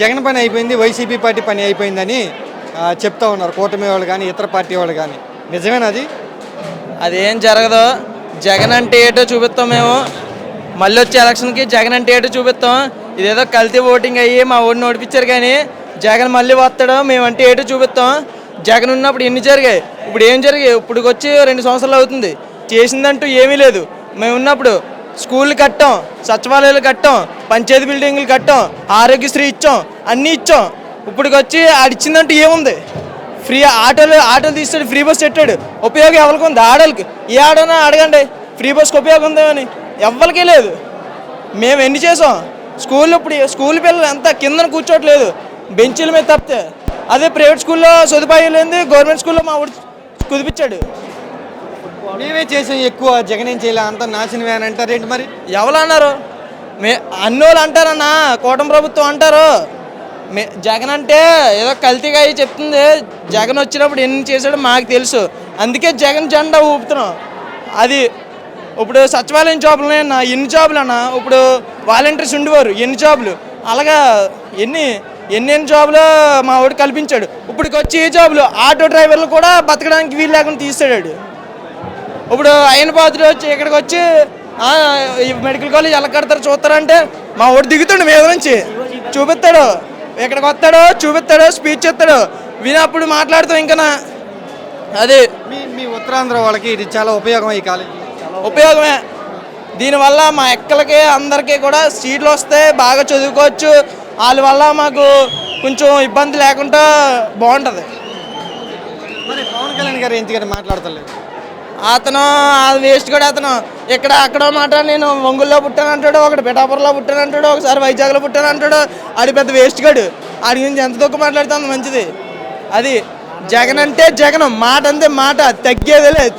జగన్ పని అయిపోయింది YCP party పని అయిపోయిందని చెప్తా ఉన్నారు. కూటమి వాళ్ళు కానీ ఇతర పార్టీ వాళ్ళు కానీ నిజమేనా అది? అదేం జరగదు. జగన్ అంటే ఏటో చూపిస్తాం మేము. మళ్ళీ వచ్చే ఎలక్షన్కి జగన్ అంటే ఏటో చూపిస్తాం. ఇదేదో కల్తీ ఓటింగ్ అయ్యి మా ఓడిని ఓడిపించారు కానీ జగన్ మళ్ళీ వస్తాడు మేమంటే ఏటో చూపిస్తాం. జగన్ ఉన్నప్పుడు ఎన్ని జరిగాయి. ఇప్పుడు ఏం జరిగాయి? ఇప్పుడు వచ్చి రెండు సంవత్సరాలు అవుతుంది. చేసిందంటూ ఏమీ లేదు. మేము ఉన్నప్పుడు స్కూళ్ళు కట్టాం సచివాలయాలు కట్టాం పంచాయతీ బిల్డింగ్లు కట్టాం ఆరోగ్యశ్రీ ఇచ్చాం అన్నీ ఇచ్చాం. ఇప్పటికి వచ్చి ఆడిచ్చిందంటూ ఏముంది? ఫ్రీ ఆటోలు ఆటోలు తీస్తాడు ఫ్రీ బస్ పెట్టాడు. ఉపయోగం ఎవరికి ఉంది? ఆడోళ్ళకి. ఏ ఆడోనా అడగండి. ఫ్రీ బస్కి ఉపయోగం ఉందేమని ఎవ్వరికీ లేదు. మేము ఎన్ని చేసాం? స్కూల్ ఇప్పుడు స్కూల్ పిల్లలు అంతా కిందన కూర్చోట్లేదు. బెంచీల మీద తప్పితే. అదే ప్రైవేట్ స్కూల్లో సదుపాయం లేని గవర్నమెంట్ స్కూల్లో మా కుదిపించాడు. మేమే చేసాం ఎక్కువ జగన్ ఏం చేయలే అంత నాశనమే అని అంటారు ఏంటి మరి? ఎవరు అన్నారు? మే అన్నోళ్ళు అంటారన్నా కూటమి ప్రభుత్వం అంటారు. మే జగన్ అంటే ఏదో కల్తీగా అయ్యి చెప్తుంది. జగన్ వచ్చినప్పుడు ఎన్ని చేశాడో మాకు తెలుసు. అందుకే జగన్ జెండా ఊపుతున్నాం. అది ఇప్పుడు సచివాలయం జాబులు ఉన్నాయన్న ఎన్ని జాబులు అన్న ఇప్పుడు వాలంటీర్స్ ఉండేవారు ఎన్ని జాబులు? అలాగా ఎన్ని ఎన్ని ఎన్ని జాబులు మా వాడు కల్పించాడు. ఇప్పటికొచ్చి ఈ ఏ జాబులు? ఆటో డ్రైవర్లు కూడా బతకడానికి వీలు లేకుండా తీసాడు ఇప్పుడు అయిన పాత్ర వచ్చి ఇక్కడికి వచ్చి మెడికల్ కాలేజ్ ఎలా కడతారు చూస్తారంటే మా వాడు దిగుతాడు మీద నుంచి. చూపిస్తాడు. ఇక్కడికి వస్తాడు చూపిస్తాడు స్పీచ్ ఇస్తాడు. వినప్పుడు మాట్లాడుతాం ఇంకా అది. మీ మీ ఉత్తరాంధ్ర వాళ్ళకి ఇది చాలా ఉపయోగం ఈ కాలేజీ. ఉపయోగమే. దీనివల్ల మా ఎక్కలకి అందరికీ కూడా సీట్లు వస్తే బాగా చదువుకోవచ్చు. వాళ్ళ వల్ల మాకు కొంచెం ఇబ్బంది లేకుండా బాగుంటుంది. మరి పవన్ కళ్యాణ్ గారు ఎందుకని మాట్లాడతలేదు. అతను వేస్ట్ కూడా అతను ఇక్కడ అక్కడ మాట నేను ఒంగుల్లో పుట్టాను అంటాడు ఒకటి పిఠాపురంలో పుట్టాను అంటాడు ఒకసారి వైజాగ్లో పుట్టాను అంటాడు. ఆడి పెద్ద వేస్ట్ గాడు. ఆడి గురించి ఎంత తక్కువ మాట్లాడితే అంత మంచిది. అది జగన్ అంటే జగన్ మాట అంతే మాట తగ్గేది లేదు.